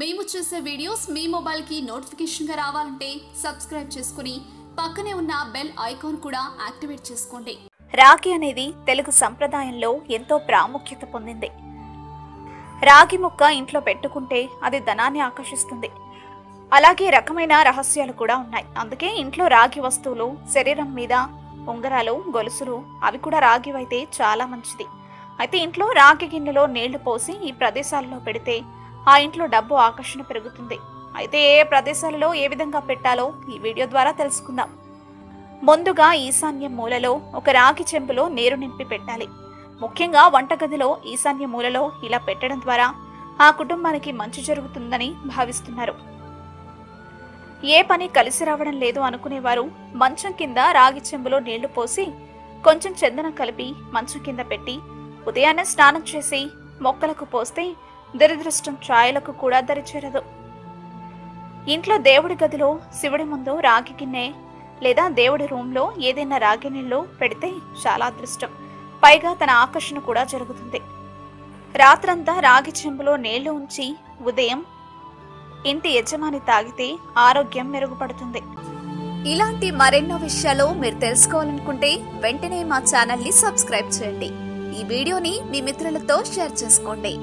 మేము చేసే వీడియోస్ మీ మొబైల్కి నోటిఫికేషన్గా రావాలంటే సబ్స్క్రైబ్ చేసుకుని పక్కనే ఉన్న బెల్ ఐకాన్ కూడా యాక్టివేట్ చేసుకోండి. రాగి అనేది తెలుగు సంప్రదాయంలో ఎంతో ప్రాముఖ్యత పొందింది. రాగి ముక్క ఇంట్లో పెట్టుకుంటే అది ధనాన్ని ఆకర్షిస్తుంది. అలాగే రకమైన రహస్యాలు కూడా ఉన్నాయి. అందుకే ఇంట్లో రాగి వస్తువులు శరీరం మీద ఉంగరాలు గొలుసులు అవి కూడా రాగివైతే చాలా మంచిది. అయితే ఇంట్లో రాగి గిన్నెలో నీళ్ళు పోసి ఈ ప్రదేశాల్లో పెడితే ఆ ఇంట్లో డబ్బు ఆకర్షణ పెరుగుతుంది. అయితే ఏ ప్రదేశాలలో ఏ విధంగా పెట్టాలో ఈ వీడియో ద్వారా తెలుసుకుందాం. ముందుగా ఈశాన్య మూలలో ఒక రాగి చెంబులో నీరు నింపి పెట్టాలి. ముఖ్యంగా వంటగదిలో ఈశాన్య మూలలో ఇలా పెట్టడం ద్వారా ఆ కుటుంబానికి మంచి జరుగుతుందని భావిస్తున్నారు. ఏ పని కలిసి రావడం లేదు అనుకునేవారు మంచం కింద రాగి చెంబులో నీళ్ళు పోసి కొంచెం చందనం కలిపి మంచం కింద పెట్టి ఉదయాన్నే స్నానం చేసి మొక్కలకు పోస్తే దురదృష్టం ఛాయలకు కూడా దరిచేరదు. ఇంట్లో దేవుడి గదిలో శివుడి ముందు రాగి గిన్నె లేదా దేవుడి రూమ్లో ఏదైనా రాగి నీళ్ళు పెడితే చాలా అదృష్టం. పైగా తన ఆకర్షణ కూడా జరుగుతుంది. రాత్రంతా రాగి చెంబులో నీళ్ళు ఉంచి ఉదయం ఇంటి యజమాని తాగితే ఆరోగ్యం మెరుగుపడుతుంది. ఇలాంటి మరెన్నో విషయాలు మీరు తెలుసుకోవాలనుకుంటే వెంటనే మా ఛానల్ని సబ్స్క్రైబ్ చేయండి. ఈ వీడియోని మీ మిత్రులతో షేర్ చేసుకోండి.